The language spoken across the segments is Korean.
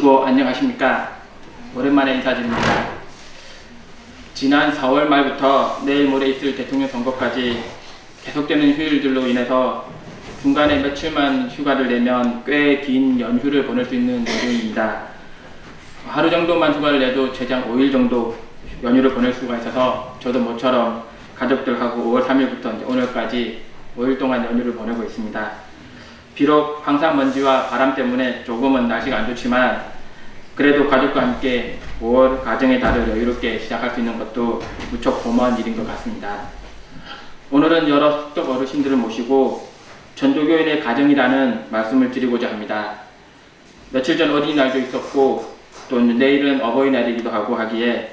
모시고 안녕하십니까. 오랜만에 인사드립니다. 지난 4월 말부터 내일 모레 있을 대통령 선거까지 계속되는 휴일들로 인해서 중간에 며칠만 휴가를 내면 꽤 긴 연휴를 보낼 수 있는 요즘입니다. 하루 정도만 휴가를 내도 최장 5일 정도 연휴를 보낼 수가 있어서 저도 모처럼 가족들하고 5월 3일부터 오늘까지 5일 동안 연휴를 보내고 있습니다. 비록 황사 먼지와 바람 때문에 조금은 날씨가 안 좋지만 그래도 가족과 함께 5월 가정의 달을 여유롭게 시작할 수 있는 것도 무척 고마운 일인 것 같습니다. 오늘은 여러 숙적 어르신들을 모시고 전도교인의 가정이라는 말씀을 드리고자 합니다. 며칠 전 어린이날도 있었고 또 내일은 어버이날이기도 하고 하기에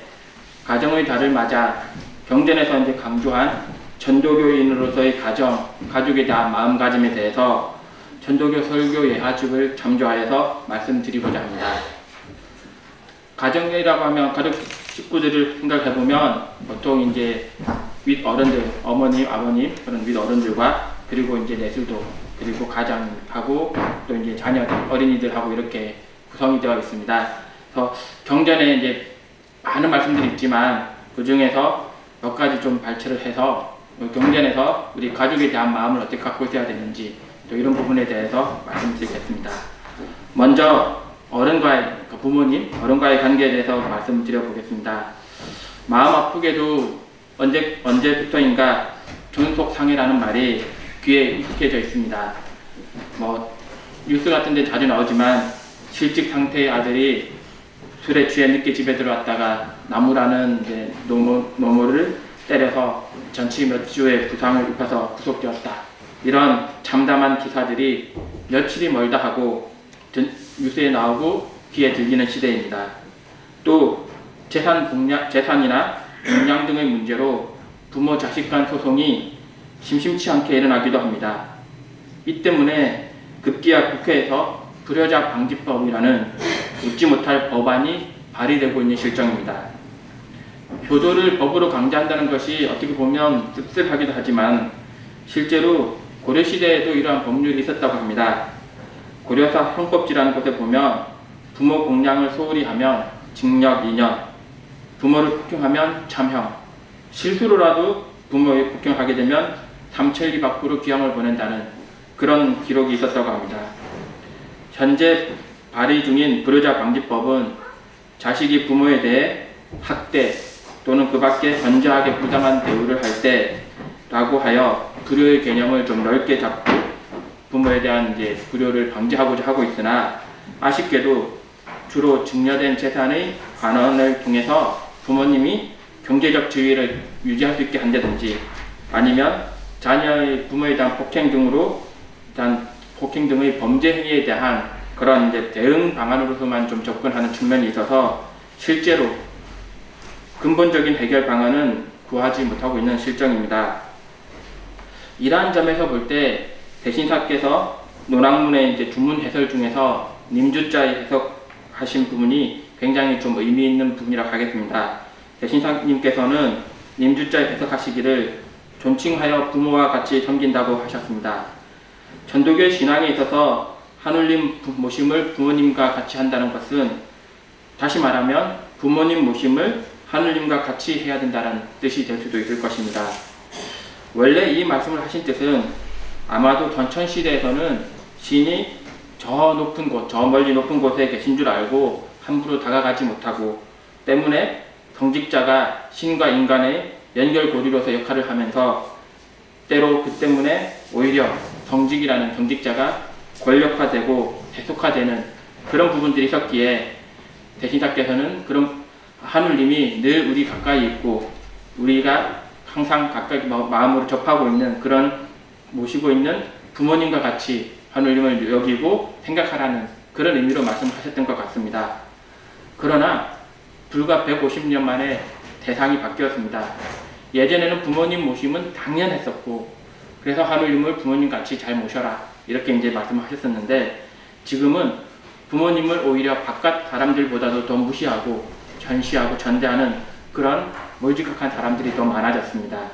가정의 달을 맞아 경전에서 이제 강조한 전도교인으로서의 가정, 가족에 대한 마음가짐에 대해서 전도교 설교 예하집을 참조하여서 말씀드리고자 합니다. 가정이라고 하면 가족 식구들을 생각해 보면 보통 이제 윗 어른들, 어머님, 아버님 그런 윗 어른들과 그리고 이제 내술도 그리고 가장하고 또 이제 자녀들, 어린이들하고 이렇게 구성이 되어 있습니다. 그래서 경전에 이제 많은 말씀들이 있지만 그 중에서 몇 가지 좀 발췌를 해서 경전에서 우리 가족에 대한 마음을 어떻게 갖고 있어야 되는지 또 이런 부분에 대해서 말씀드리겠습니다. 먼저 어른과의 그러니까 부모님, 어른과의 관계에 대해서 말씀드려 보겠습니다. 마음 아프게도 언제 언제부터인가 존속 상해라는 말이 귀에 익숙해져 있습니다. 뭐 뉴스 같은데 자주 나오지만 실직 상태의 아들이 술에 취해 늦게 집에 들어왔다가 나무라는 이제 노모, 노모를 때려서 전치 몇 주의 부상을 입혀서 구속되었다. 이런 참담한 기사들이 며칠이 멀다 하고 전- 뉴스에 나오고 귀에 들리는 시대입니다. 또 재산 공략, 재산이나 공량 등의 문제로 부모 자식 간 소송이 심심치 않게 일어나기도 합니다. 이 때문에 급기야 국회에서 불효자 방지법이라는 웃지 못할 법안이 발의되고 있는 실정입니다. 효도를 법으로 강제한다는 것이 어떻게 보면 씁쓸하기도 하지만 실제로 고려시대에도 이러한 법률이 있었다고 합니다. 고려사 형법지라는 곳에 보면 부모 공량을 소홀히 하면 징역 2년, 부모를 폭행하면 참형, 실수로라도 부모를 폭행하게 되면 삼천리 밖으로 귀향을 보낸다는 그런 기록이 있었다고 합니다. 현재 발의 중인 불효자 방지법은 자식이 부모에 대해 학대 또는 그 밖에 현저하게 부당한 대우를 할 때라고 하여 불효의 개념을 좀 넓게 잡고 부모에 대한 이제 불효를 방지하고자 하고 있으나 아쉽게도 주로 증여된 재산의 관원을 통해서 부모님이 경제적 지위를 유지할 수 있게 한다든지 아니면 자녀의 부모에 대한 폭행 등으로 일단 폭행 등의 범죄 행위에 대한 그런 이제 대응 방안으로서만 좀 접근하는 측면이 있어서 실제로 근본적인 해결 방안은 구하지 못하고 있는 실정입니다. 이러한 점에서 볼 때 대신사께서 논학문의 이제 주문 해설 중에서 님주자에 해석하신 부분이 굉장히 좀 의미 있는 부분이라고 하겠습니다. 대신사님께서는 님주자에 해석하시기를 존칭하여 부모와 같이 섬긴다고 하셨습니다. 전도교의 신앙에 있어서 하늘님 부- 모심을 부모님과 같이 한다는 것은 다시 말하면 부모님 모심을 하늘님과 같이 해야 된다는 뜻이 될 수도 있을 것입니다. 원래 이 말씀을 하신 뜻은 아마도 전천 시대에서는 신이 저 높은 곳, 저 멀리 높은 곳에 계신 줄 알고 함부로 다가가지 못하고 때문에 성직자가 신과 인간의 연결고리로서 역할을 하면서 때로 그 때문에 오히려 성직이라는 경직자가 권력화되고 대속화되는 그런 부분들이 있었기에 대신사께서는 그런 하늘님이 늘 우리 가까이 있고 우리가 항상 가까이 마- 마음으로 접하고 있는 그런 모시고 있는 부모님과 같이 하늘님을 여기고 생각하라는 그런 의미로 말씀하셨던 것 같습니다. 그러나 불과 150년 만에 대상이 바뀌었습니다. 예전에는 부모님 모심은 당연했었고 그래서 하늘님을 부모님 같이 잘 모셔라 이렇게 이제 말씀하셨었는데 지금은 부모님을 오히려 바깥 사람들보다도 더 무시하고 전시하고 전대하는 그런 몰지각한 사람들이 더 많아졌습니다.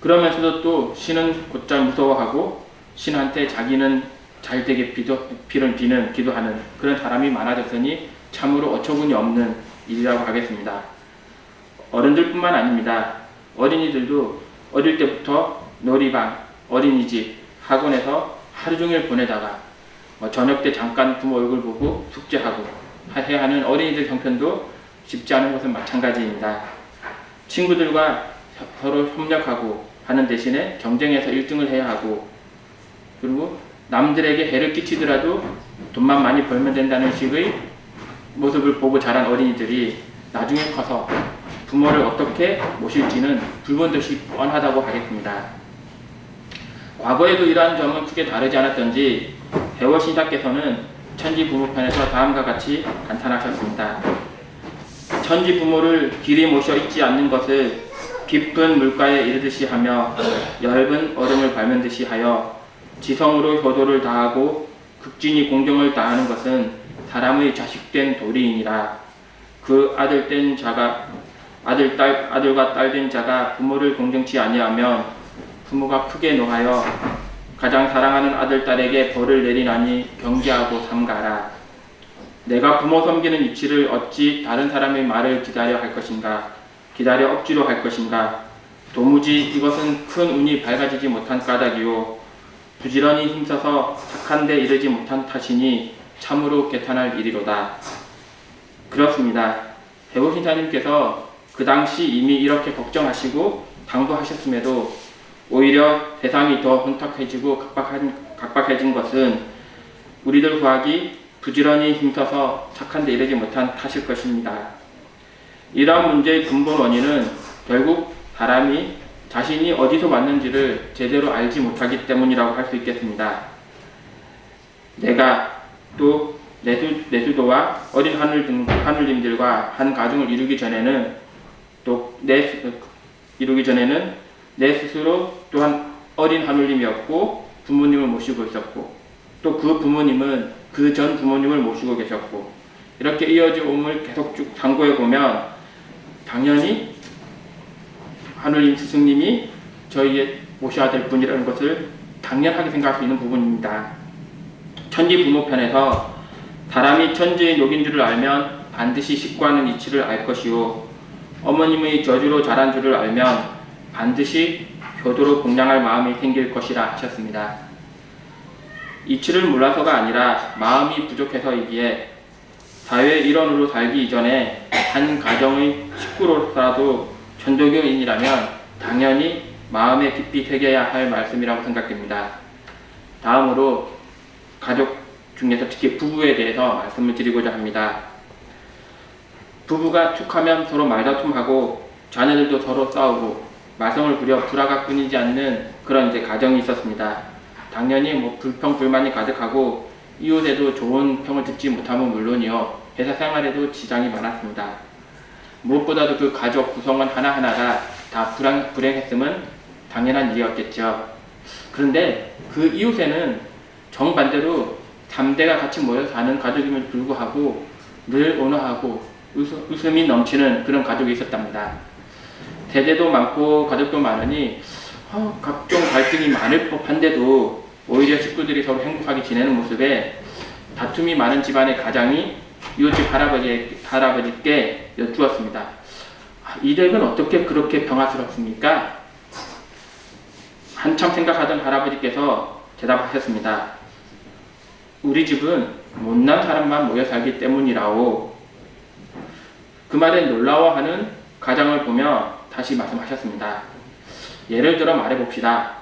그러면서도 또 신은 곧잘 무서워하고 신한테 자기는 잘 되게 비는 비는 기도하는 그런 사람이 많아졌으니 참으로 어처구니 없는 일이라고 하겠습니다. 어른들뿐만 아닙니다. 어린이들도 어릴 때부터 놀이방, 어린이집, 학원에서 하루 종일 보내다가 뭐 저녁 때 잠깐 부모 얼굴 보고 숙제하고 해야 하는 어린이들 형편도 쉽지 않은 것은 마찬가지입니다. 친구들과 서로 협력하고 하는 대신에 경쟁에서 1등을 해야 하고 그리고 남들에게 해를 끼치더라도 돈만 많이 벌면 된다는 식의 모습을 보고 자란 어린이들이 나중에 커서 부모를 어떻게 모실지는 불본 듯이 뻔하다고 하겠습니다. 과거에도 이러한 점은 크게 다르지 않았던지 대워 신사께서는 천지 부모편에서 다음과 같이 감탄하셨습니다. 천지 부모를 길이 모셔 있지 않는 것을 깊은 물가에 이르듯이 하며 얇은 얼음을 밟는 듯이 하여 지성으로 효도를 다하고 극진히 공경을 다하는 것은 사람의 자식된 도리이니라. 그 아들 된 자가 아들 딸 아들과 딸 된 자가 부모를 공경치 아니하면 부모가 크게 노하여 가장 사랑하는 아들 딸에게 벌을 내리나니 경계하고 삼가라. 내가 부모 섬기는 이치를 어찌 다른 사람의 말을 기다려 할 것인가? 기다려 억지로 할 것인가? 도무지 이것은 큰 운이 밝아지지 못한 까닭이요. 부지런히 힘써서 착한 데 이르지 못한 탓이니 참으로 개탄할 일이로다. 그렇습니다. 배우신사님께서 그 당시 이미 이렇게 걱정하시고 당부하셨음에도 오히려 세상이 더 혼탁해지고 각박한, 각박해진 것은 우리들 구하기 부지런히 힘써서 착한 데 이르지 못한 탓일 것입니다. 이러한 문제의 근본 원인은 결국 사람이 자신이 어디서 왔는지를 제대로 알지 못하기 때문이라고 할 수 있겠습니다. 내가 또 내수, 내수도와 어린 하늘 등 하늘님들과 한 가정을 이루기 전에는 또 내 이루기 전에는 내 스스로 또한 어린 하늘님이었고 부모님을 모시고 있었고 또 그 부모님은 그 전 부모님을 모시고 계셨고 이렇게 이어져 옴을 계속 쭉 참고해 보면 당연히 하늘님 스승님이 저희의 모셔야 될 분이라는 것을 당연하게 생각할 수 있는 부분입니다. 천지 부모편에서 사람이 천지의 녹인 줄을 알면 반드시 식구하는 이치를 알 것이요 어머님의 저주로 자란 줄을 알면 반드시 효도로 공양할 마음이 생길 것이라 하셨습니다. 이치를 몰라서가 아니라 마음이 부족해서이기에 사회 일원으로 살기 이전에 한 가정의 식구로서라도 천도교인이라면 당연히 마음에 깊이 새겨야 할 말씀이라고 생각됩니다. 다음으로 가족 중에서 특히 부부에 대해서 말씀을 드리고자 합니다. 부부가 툭하면 서로 말다툼하고 자녀들도 서로 싸우고 말썽을 부려 불화가 끊이지 않는 그런 이제 가정이 있었습니다. 당연히 뭐 불평 불만이 가득하고 이웃에도 좋은 평을 듣지 못하면 물론이요 회사 생활에도 지장이 많았습니다. 무엇보다도 그 가족 구성원 하나하나가 다 불행, 불행했음은 당연한 일이었겠죠. 그런데 그 이웃에는 정반대로 3대가 같이 모여 사는 가족임을 불구하고 늘 온화하고 웃음, 웃음 이 넘치는 그런 가족이 있었답니다. 세대도 많고 가족도 많으니 어, 각종 갈등이 많을 법한데도 오히려 식구들이 서로 행복하게 지내는 모습에 다툼이 많은 집안의 가장이 이웃집 할아버지, 할아버지께 여쭈었습니다. 아, 이 댁은 어떻게 그렇게 평화스럽습니까? 한참 생각하던 할아버지께서 대답하셨습니다. 우리 집은 못난 사람만 모여 살기 때문이라오. 그 말에 놀라워하는 가장을 보며 다시 말씀하셨습니다. 예를 들어 말해봅시다.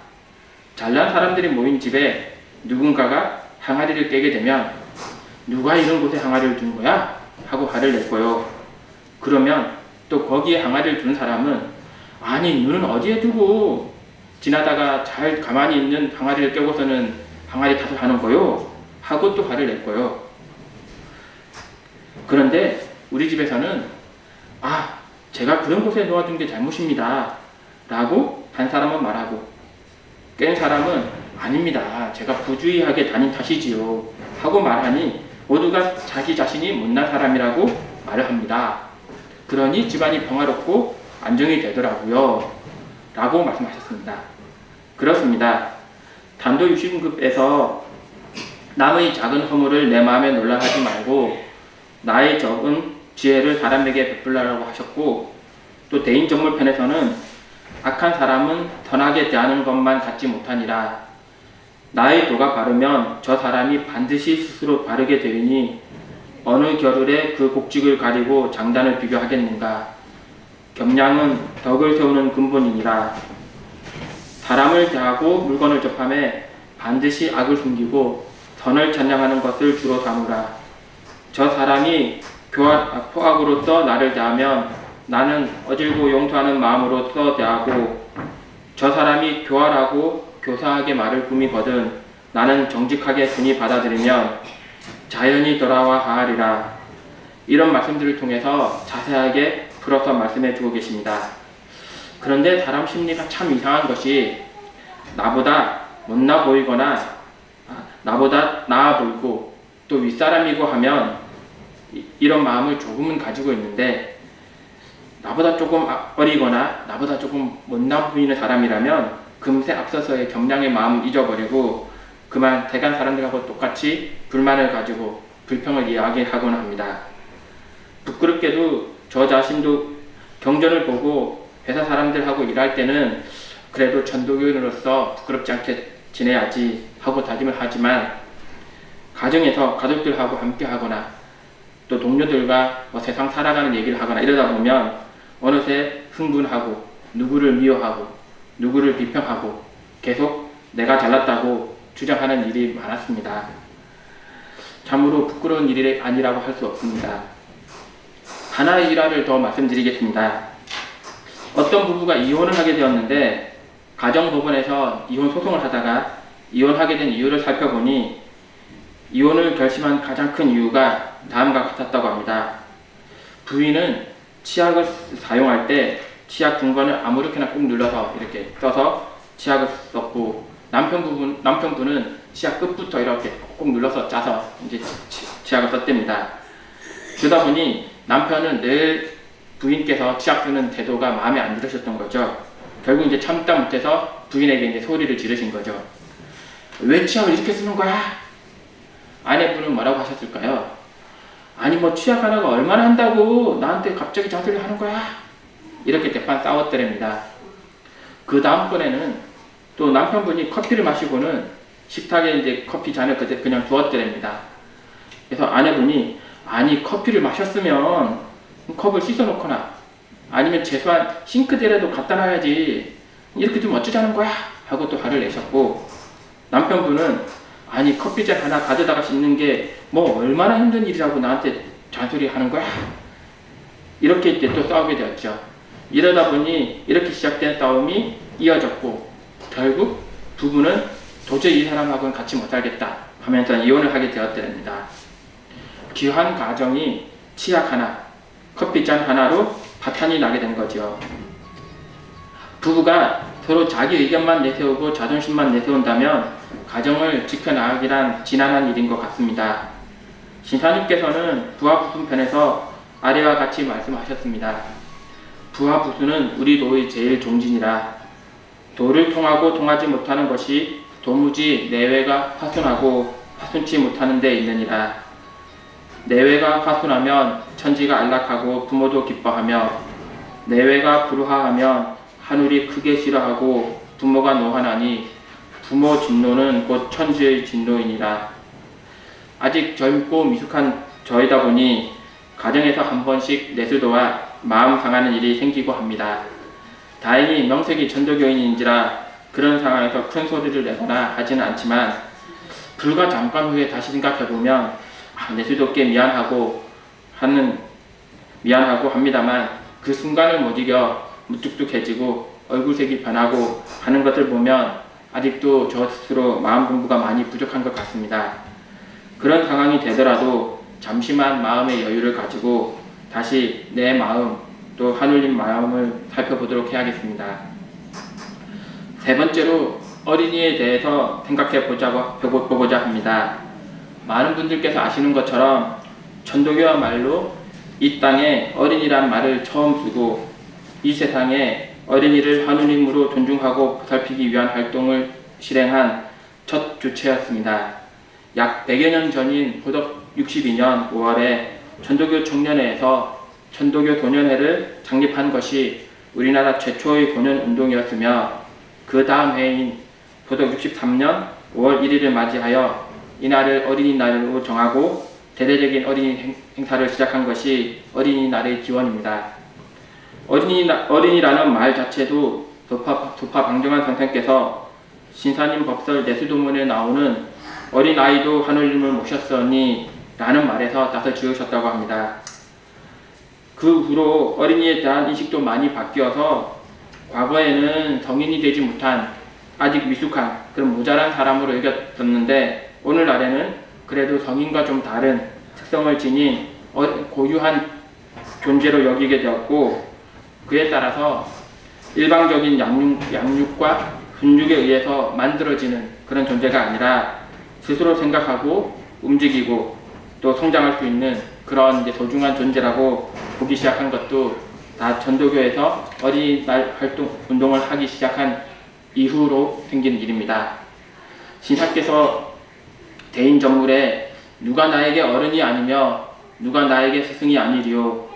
잘난 사람들이 모인 집에 누군가가 항아리를 깨게 되면 누가 이런 곳에 항아리를 둔 거야? 하고 화를 낼 거요. 그러면 또 거기에 항아리를 둔 사람은 아니 너는 어디에 두고 지나다가 잘 가만히 있는 항아리를 깨고서는 항아리 탓을 하는 거요. 하고 또 화를 낼 거요. 그런데 우리 집에서는 아 제가 그런 곳에 놓아둔 게 잘못입니다. 라고 한 사람은 말하고 깬 사람은 아닙니다. 제가 부주의하게 다닌 탓이지요. 하고 말하니 모두가 자기 자신이 못난 사람이라고 말을 합니다. 그러니 집안이 평화롭고 안정이 되더라고요. 라고 말씀하셨습니다. 그렇습니다. 단도 60급에서 남의 작은 허물을 내 마음에 놀라하지 말고 나의 적은 지혜를 사람에게 베풀라라고 하셨고 또 대인 정물 편에서는 악한 사람은 선하게 대하는 것만 갖지 못하니라 나의 도가 바르면 저 사람이 반드시 스스로 바르게 되리니 어느 겨를에 그 곡직을 가리고 장단을 비교하겠는가? 겸양은 덕을 세우는 근본이니라. 사람을 대하고 물건을 접함에 반드시 악을 숨기고 선을 찬양하는 것을 주로 삼으라. 저 사람이 교활, 포악으로서 나를 대하면 나는 어질고 용서하는 마음으로서 대하고 저 사람이 교활하고 교사하게 말을 꾸미거든 나는 정직하게 분이 받아들이면 자연히 돌아와 하리라 이런 말씀들을 통해서 자세하게 풀어서 말씀해 주고 계십니다. 그런데 사람 심리가 참 이상한 것이 나보다 못나 보이거나 아, 나보다 나아 보이고 또 윗사람이고 하면 이- 이런 마음을 조금은 가지고 있는데 나보다 조금 아- 어리거나 나보다 조금 못나 보이는 사람이라면 금세 앞서서의 겸양의 마음을 잊어버리고 그만 대간 사람들하고 똑같이 불만을 가지고 불평을 이야기하곤 합니다. 부끄럽게도 저 자신도 경전을 보고 회사 사람들하고 일할 때는 그래도 전도교인으로서 부끄럽지 않게 지내야지 하고 다짐을 하지만 가정에서 가족들하고 함께 하거나 또 동료들과 뭐 세상 살아가는 얘기를 하거나 이러다 보면 어느새 흥분하고 누구를 미워하고 누구를 비평하고 계속 내가 잘났다고 주장하는 일이 많았습니다. 참으로 부끄러운 일이 아니라고 할 수 없습니다. 하나의 일화를 더 말씀드리겠습니다. 어떤 부부가 이혼을 하게 되었는데 가정법원에서 이혼 소송을 하다가 이혼하게 된 이유를 살펴보니 이혼을 결심한 가장 큰 이유가 다음과 같았다고 합니다. 부인은 치약을 사용할 때 치약 분건을 아무렇게나 꾹 눌러서 이렇게 떠서 치약을 썼고 남편 부분 남편분은 치약 끝부터 이렇게 꾹 눌러서 짜서 이제 치, 치약을 썼답니다. 그러다 보니 남편은 늘 부인께서 치약 쓰는 태도가 마음에 안 들으셨던 거죠. 결국 이제 참다 못해서 부인에게 이제 소리를 지르신 거죠. 왜 치약을 이렇게 쓰는 거야? 아내분은 뭐라고 하셨을까요? 아니 뭐 치약 하나가 얼마나 한다고 나한테 갑자기 자소리를 하는 거야? 이렇게 대판 싸웠더랍니다. 그 다음번에는 또 남편분이 커피를 마시고는 식탁에 이제 커피 잔을 그냥 두었더랍니다. 그래서 아내분이 아니 커피를 마셨으면 컵을 씻어놓거나 아니면 최소한 싱크대라도 갖다 놔야지 이렇게 좀 어쩌자는 거야 하고 또 화를 내셨고 남편분은 아니 커피잔 하나 가져다가 씻는 게 뭐 얼마나 힘든 일이라고 나한테 잔소리 하는 거야 이렇게 이제 또 싸우게 되었죠 이러다 보니 이렇게 시작된 싸움이 이어졌고 결국 부부는 도저히 이 사람하고는 같이 못 살겠다 하면서 이혼을 하게 되었답니다 귀한 가정이 치약 하나 커피잔 하나로 파탄이 나게 된 거죠. 부부가 서로 자기 의견만 내세우고 자존심만 내세운다면 가정을 지켜나가기란 지난한 일인 것 같습니다. 신사님께서는 부하 부순 편에서 아래와 같이 말씀하셨습니다. 부하부순은 우리 도의 제일 종진이라 도를 통하고 통하지 못하는 것이 도무지 내외가 파손하고 파손치 못하는 데 있느니라. 내외가 파손하면 천지가 안락하고 부모도 기뻐하며 내외가 불화하면 하늘이 크게 싫어하고 부모가 노하나니 부모 진노는 곧 천지의 진노이니라. 아직 젊고 미숙한 저이다 보니 가정에서 한 번씩 내수도와 마음 상하는 일이 생기고 합니다. 다행히 명색이 전도교인인지라 그런 상황에서 큰 소리를 내거나 하지는 않지만 불과 잠깐 후에 다시 생각해보면 아, 내수도께 미안하고 하는 미안하고 합니다만 그 순간을 못 이겨 무뚝뚝해지고 얼굴색이 변하고 하는 것을 보면 아직도 저 스스로 마음 공부가 많이 부족한 것 같습니다. 그런 상황이 되더라도 잠시만 마음의 여유를 가지고 다시 내 마음 또 하늘님 마음을 살펴보도록 해야겠습니다. 세 번째로 어린이에 대해서 생각해 보자고 보고자 합니다. 많은 분들께서 아시는 것처럼 천도교와말로 이 땅에 어린이란 말을 처음 쓰고 이 세상에 어린이를 하느님으로 존중하고 보살피기 위한 활동을 실행한 첫 주체였습니다. 약 100여 년 전인 고덕 62년 5월에 전도교 청년회에서 전도교 도년회를 창립한 것이 우리나라 최초의 도년 운동이었으며 그 다음 해인 고덕 63년 5월 1일을 맞이하여 이날을 어린이날로 정하고 대대적인 어린이 행- 행사를 시작한 것이 어린이날의 기원입니다. 어린이, 어린이라는 말 자체도 도파, 도파 방정환 선생께서 신사님 법설 내수도문에 나오는 어린아이도 하늘님을 모셨으니 라는 말에서 따서 지으셨다고 합니다. 그 후로 어린이에 대한 인식도 많이 바뀌어서 과거에는 성인이 되지 못한 아직 미숙한 그런 모자란 사람으로 여겼었는데 오늘날에는 그래도 성인과 좀 다른 특성을 지닌 어- 고유한 존재로 여기게 되었고 그에 따라서 일방적인 양육, 양육과 훈육에 의해서 만들어지는 그런 존재가 아니라 스스로 생각하고 움직이고 또 성장할 수 있는 그런 이제 소중한 존재라고 보기 시작한 것도 다 전도교에서 어린이날 활동 운동을 하기 시작한 이후로 생긴 일입니다. 신사께서 대인 정물에 누가 나에게 어른이 아니며 누가 나에게 스승이 아니리요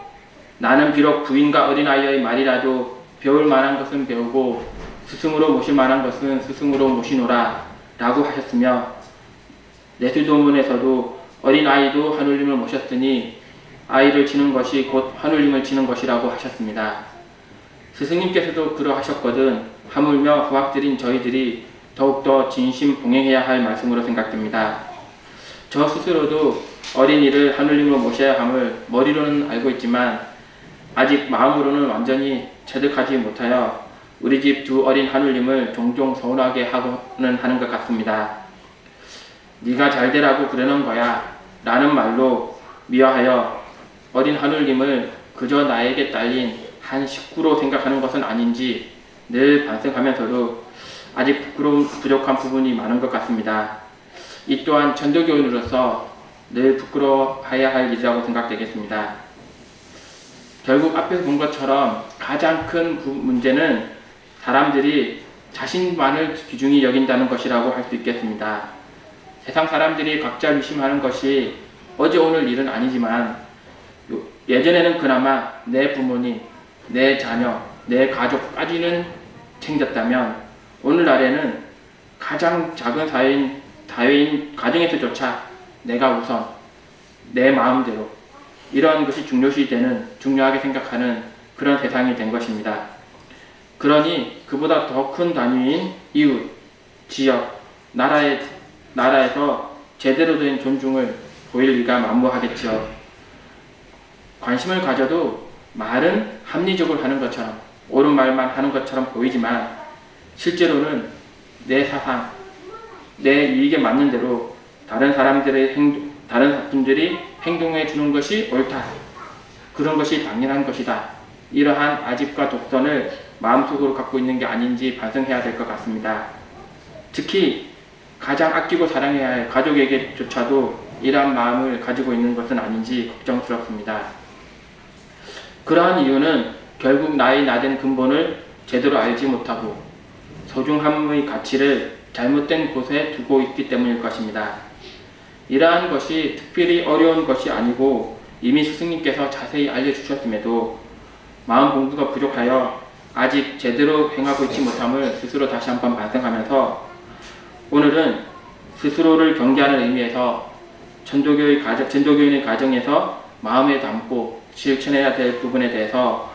나는 비록 부인과 어린아이의 말이라도 배울 만한 것은 배우고 스승으로 모실 만한 것은 스승으로 모시노라 라고 하셨으며 내수도문에서도 어린 아이도 하늘님을 모셨으니 아이를 치는 것이 곧 하늘님을 치는 것이라고 하셨습니다. 스승님께서도 그러하셨거든 하물며 후학들인 저희들이 더욱더 진심 봉행해야 할 말씀으로 생각됩니다. 저 스스로도 어린이를 하늘님으로 모셔야 함을 머리로는 알고 있지만 아직 마음으로는 완전히 체득하지 못하여 우리 집 두 어린 하늘님을 종종 서운하게 하고는 하는 것 같습니다. 네가 잘 되라고 그러는 거야 라는 말로 미화하여 어린 하늘님을 그저 나에게 딸린 한 식구로 생각하는 것은 아닌지 늘 반성하면서도 아직 부끄러운 부족한 부분이 많은 것 같습니다. 이 또한 전도교인으로서 늘 부끄러워해야 할 일이라고 생각되겠습니다. 결국 앞에서 본 것처럼 가장 큰 부- 문제는 사람들이 자신만을 귀중히 여긴다는 것이라고 할 수 있겠습니다. 세상 사람들이 각자 의심하는 것이 어제 오늘 일은 아니지만 요- 예전에는 그나마 내 부모님, 내 자녀, 내 가족까지는 챙겼다면 오늘날에는 가장 작은 사회인, 사회인 가정에서조차 내가 우선 내 마음대로 이런 것이 중요시 되는 중요하게 생각하는 그런 세상이 된 것입니다. 그러니 그보다 더 큰 단위인 이웃, 지역, 나라의 나라에서 제대로 된 존중을 보일 리가 만무하겠지요. 관심을 가져도 말은 합리적으로 하는 것처럼 옳은 말만 하는 것처럼 보이지만 실제로는 내 사상, 내 이익에 맞는 대로 다른 사람들의 행동, 다른 분들이 행동해 주는 것이 옳다. 그런 것이 당연한 것이다. 이러한 아집과 독선을 마음속으로 갖고 있는 게 아닌지 반성해야 될 것 같습니다. 특히 가장 아끼고 사랑해야 할 가족에게조차도 이러한 마음을 가지고 있는 것은 아닌지 걱정스럽습니다. 그러한 이유는 결국 나의 나된 근본을 제대로 알지 못하고 소중함의 가치를 잘못된 곳에 두고 있기 때문일 것입니다. 이러한 것이 특별히 어려운 것이 아니고 이미 스승님께서 자세히 알려주셨음에도 마음 공부가 부족하여 아직 제대로 행하고 있지 못함을 스스로 다시 한번 반성하면서 오늘은 스스로를 경계하는 의미에서 전도교의 가정, 전도교인의 가정에서 마음에 담고 실천해야 될 부분에 대해서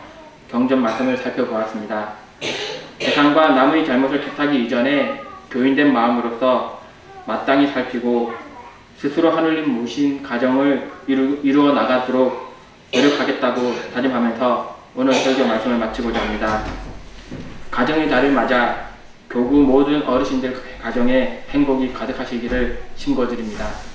경전 말씀을 살펴보았습니다. 세상과 남의 잘못을 탓하기 이전에 교인된 마음으로서 마땅히 살피고 스스로 하늘님 모신 가정을 이루, 이루어 나가도록 노력하겠다고 다짐하면서 오늘 설교 말씀을 마치고자 합니다. 가정의 달을 맞아 교구 모든 어르신들 가정에 행복이 가득하시기를 신고드립니다.